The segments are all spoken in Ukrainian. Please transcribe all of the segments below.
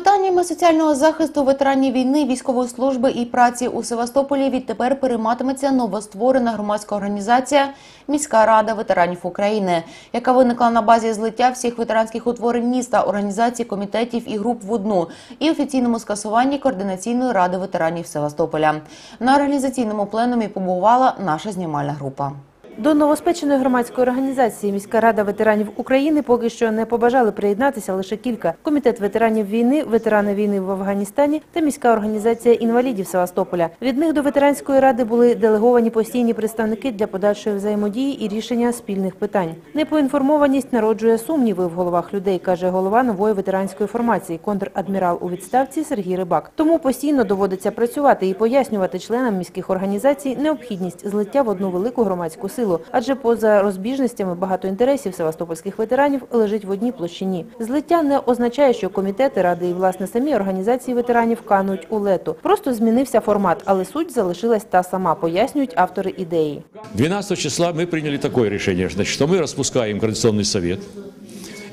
Питаннями соціального захисту ветеранів війни, військової служби і праці у Севастополі відтепер перейматиметься новостворена громадська організація Міська рада ветеранів України, яка виникла на базі злиття всіх ветеранських утворень міста, організацій, комітетів і груп в одну і офіційному скасуванні координаційної ради ветеранів Севастополя. На організаційному пленумі побувала наша знімальна група. До новоспеченої громадської організації міська рада ветеранів України поки що не побажали приєднатися лише кілька: комітет ветеранів війни, ветерани війни в Афганістані та міська організація інвалідів Севастополя. Від них до ветеранської ради були делеговані постійні представники для подальшої взаємодії і рішення спільних питань. Непоінформованість народжує сумніви в головах людей, каже голова нової ветеранської формації, контр-адмірал у відставці Сергій Рибак. Тому постійно доводиться працювати і пояснювати членам міських організацій необхідність злиття в одну велику громадську силу, адже поза розбіжностями багато інтересів севастопольських ветеранів лежить в одній площині. Злиття не означає, що комітети ради і власне самі організації ветеранів кануть у лету. Просто змінився формат, але суть залишилась та сама, пояснюють автори ідеї. 12 числа мы приняли такое решение, значит, что мы распускаем Координационный совет.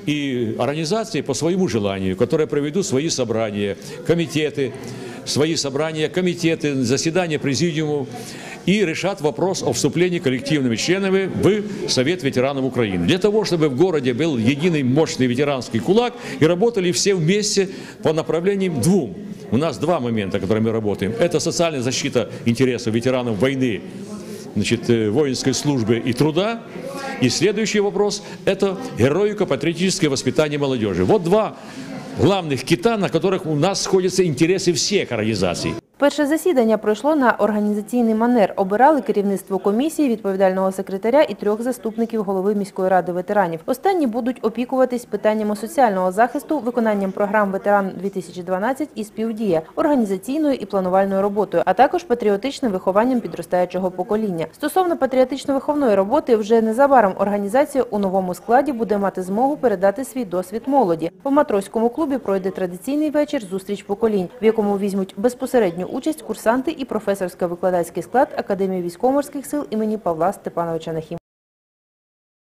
И организации по своему желанию, которые проведут свои собрания, комитеты, Свои собрания, комитеты, заседания президиумов и решат вопрос о вступлении коллективными членами в Совет ветеранов Украины. Для того, чтобы в городе был единый мощный ветеранский кулак и работали все вместе по направлениям двум. У нас два момента, которые мы работаем. Это социальная защита интересов ветеранов войны значит, э, воинской службы и труда. И следующий вопрос – это героико-патриотическое воспитание молодежи. Вот два главных кита, на которых у нас сходятся интересы всех организаций. Перше засідання пройшло на організаційний манер. Обирали керівництво комісії, відповідального секретаря і трьох заступників голови міської ради ветеранів. Останні будуть опікуватись питаннями соціального захисту, виконанням програм ветеран 2012 і співдія, організаційною і планувальною роботою, а також патріотичним вихованням підростаючого покоління. Стосовно патріотично-виховної роботи, вже незабаром організація у новому складі буде мати змогу передати свій досвід молоді. В матроському клубі пройде традиційний вечір зустріч поколінь, в якому візьмуть безпосередню участь курсанти і професорсько-викладацький склад Академії військово-морських сил імені Павла Степановича Нахім.